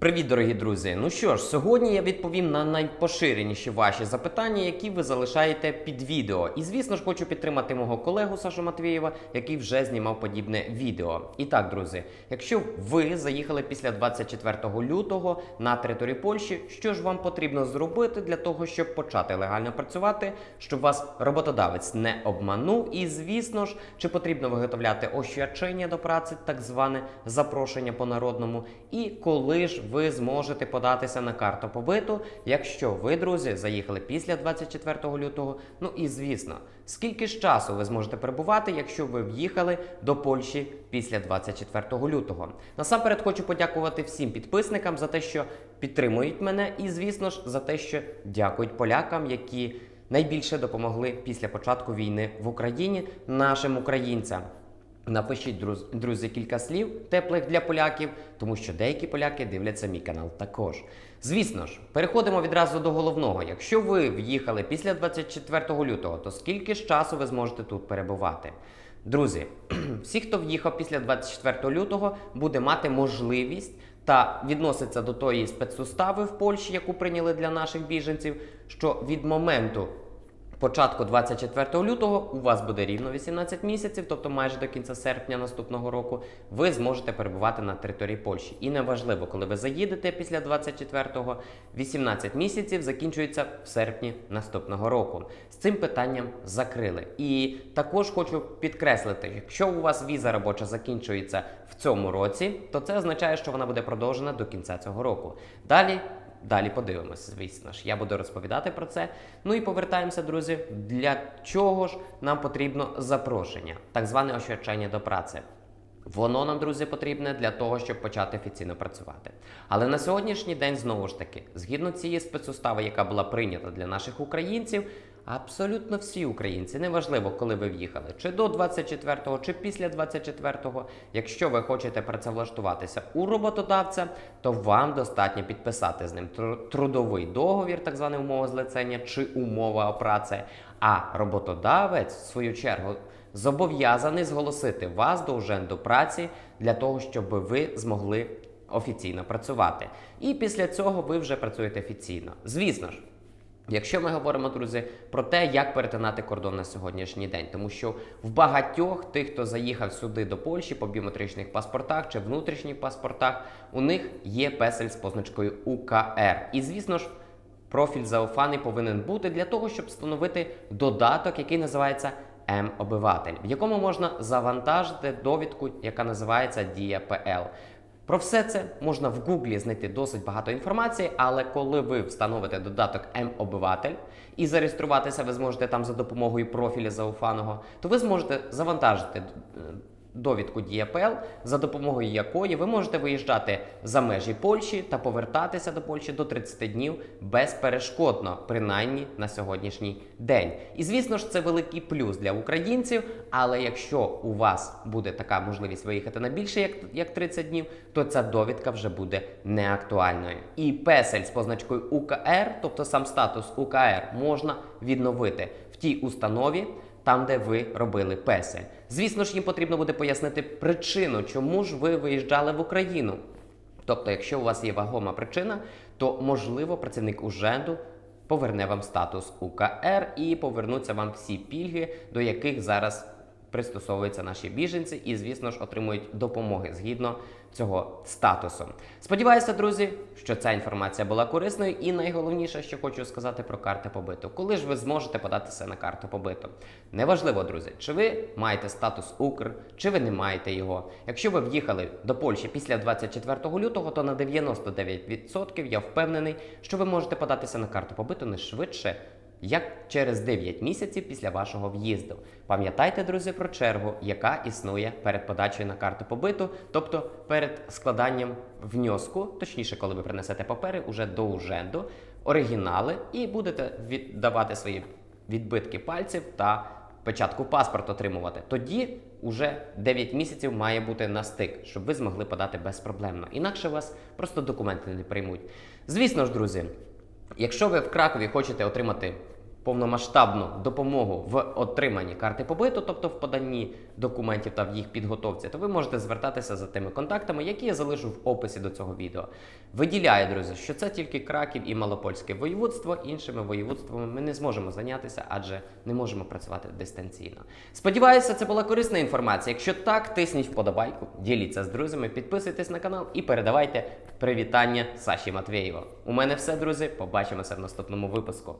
Привіт, дорогі друзі! Ну що ж, сьогодні я відповім на найпоширеніші ваші запитання, які ви залишаєте під відео. І звісно ж, хочу підтримати мого колегу Сашу Матвієва, який вже знімав подібне відео. І так, друзі, якщо ви заїхали після 24 лютого на територію Польщі, що ж вам потрібно зробити для того, щоб почати легально працювати, щоб вас роботодавець не обманув? І звісно ж, чи потрібно виготовляти ощачення до праці, так зване запрошення по народному, і коли ж ви зможете податися на карту побиту, якщо ви, друзі, заїхали після 24 лютого. Ну і звісно, скільки ж часу ви зможете перебувати, якщо ви в'їхали до Польщі після 24 лютого. Насамперед хочу подякувати всім підписникам за те, що підтримують мене, і звісно ж за те, що дякують полякам, які найбільше допомогли після початку війни в Україні нашим українцям. Напишіть, друзі, кілька слів теплих для поляків, тому що деякі поляки дивляться мій канал також. Звісно ж, переходимо відразу до головного. Якщо ви в'їхали після 24 лютого, то скільки ж часу ви зможете тут перебувати? Друзі, всі, хто в'їхав після 24 лютого, буде мати можливість та відноситься до тої спецустави в Польщі, яку прийняли для наших біженців, що від моменту початку 24 лютого у вас буде рівно 18 місяців, тобто майже до кінця серпня наступного року, ви зможете перебувати на території Польщі. І неважливо, коли ви заїдете після 24-го, 18 місяців закінчується в серпні наступного року. З цим питанням закрили. І також хочу підкреслити, якщо у вас віза робоча закінчується в цьому році, то це означає, що вона буде продовжена до кінця цього року. Далі Далі подивимося, звісно ж. Я буду розповідати про це. Ну і повертаємося, друзі. Для чого ж нам потрібно запрошення, так зване ощущення до праці. Воно нам, друзі, потрібне для того, щоб почати офіційно працювати. Але на сьогоднішній день, знову ж таки, згідно цієї спецустави, яка була прийнята для наших українців, абсолютно всі українці, неважливо, коли ви в'їхали, чи до 24-го, чи після 24-го, якщо ви хочете працевлаштуватися у роботодавця, то вам достатньо підписати з ним тру- трудовий договір, так зване умова злицення, чи умова праці. А роботодавець, в свою чергу, зобов'язаний зголосити вас до до праці для того, щоб ви змогли офіційно працювати. І після цього ви вже працюєте офіційно. Звісно ж. Якщо ми говоримо, друзі, про те, як перетинати кордон на сьогоднішній день, тому що в багатьох тих, хто заїхав сюди до Польщі по біометричних паспортах чи внутрішніх паспортах, у них є песель з позначкою УКР. І звісно ж, профіль зауфаний повинен бути для того, щоб встановити додаток, який називається М-обиватель, в якому можна завантажити довідку, яка називається Дія ПЛ. Про все це можна в Гуглі знайти досить багато інформації, але коли ви встановите додаток М-обиватель і зареєструватися ви зможете там за допомогою профіля зауфаного, то ви зможете завантажити е, довідку ДІАПЛ, за допомогою якої ви можете виїжджати за межі Польщі та повертатися до Польщі до 30 днів безперешкодно, принаймні на сьогоднішній день. І звісно ж, це великий плюс для українців. Але якщо у вас буде така можливість виїхати на більше як, як 30 днів, то ця довідка вже буде неактуальною. І песель з позначкою УКР, тобто сам статус УКР, можна відновити в тій установі там, де ви робили песель. Звісно ж, їм потрібно буде пояснити причину, чому ж ви виїжджали в Україну. Тобто, якщо у вас є вагома причина, то можливо працівник уженду поверне вам статус УКР і повернуться вам всі пільги, до яких зараз пристосовуються наші біженці, і, звісно ж, отримують допомоги згідно цього статусу. Сподіваюся, друзі, що ця інформація була корисною, і найголовніше, що хочу сказати про карти побиту. Коли ж ви зможете податися на карту побиту? Неважливо, друзі, чи ви маєте статус Укр, чи ви не маєте його. Якщо ви в'їхали до Польщі після 24 лютого, то на 99% я впевнений, що ви можете податися на карту побиту не швидше. Як через 9 місяців після вашого в'їзду. Пам'ятайте, друзі, про чергу, яка існує перед подачею на карту побиту, тобто перед складанням внеску, точніше, коли ви принесете папери уже до уженду, оригінали, і будете віддавати свої відбитки пальців та печатку паспорт отримувати. Тоді уже 9 місяців має бути на стик, щоб ви змогли подати безпроблемно. Інакше вас просто документи не приймуть. Звісно ж, друзі. Якщо ви в Кракові хочете отримати повномасштабну допомогу в отриманні карти побиту, тобто в поданні документів та в їх підготовці, то ви можете звертатися за тими контактами, які я залишу в описі до цього відео. Виділяю, друзі, що це тільки Краків і Малопольське воєводство. Іншими воєводствами ми не зможемо зайнятися, адже не можемо працювати дистанційно. Сподіваюся, це була корисна інформація. Якщо так, тисніть вподобайку, діліться з друзями, підписуйтесь на канал і передавайте привітання Саші Матвєєва. У мене все, друзі. Побачимося в наступному випуску.